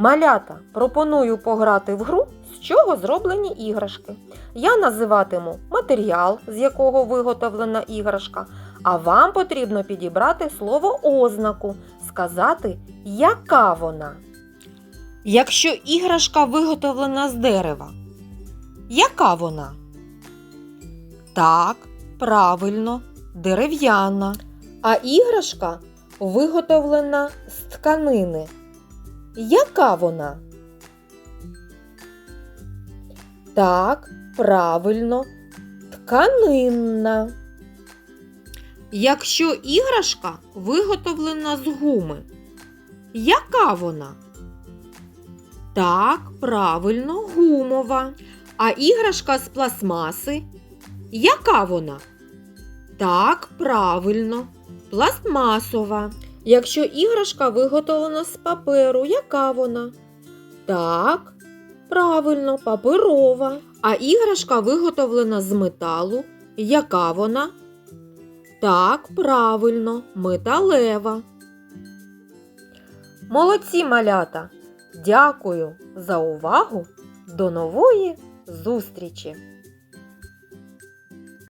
Малята, пропоную пограти в гру, з чого зроблені іграшки. Я називатиму матеріал, з якого виготовлена іграшка, а вам потрібно підібрати слово ознаку, сказати, яка вона. Якщо іграшка виготовлена з дерева, яка вона? Так, правильно, дерев'яна. А іграшка виготовлена з тканини. Яка вона? Так, правильно, тканинна. Якщо іграшка виготовлена з гуми, яка вона? Так, правильно, гумова. А іграшка з пластмаси, яка вона? Так, правильно, пластмасова. Якщо іграшка виготовлена з паперу, яка вона? Так, правильно, паперова. А іграшка виготовлена з металу, яка вона? Так, правильно, металева. Молодці малята! Дякую за увагу! До нової зустрічі!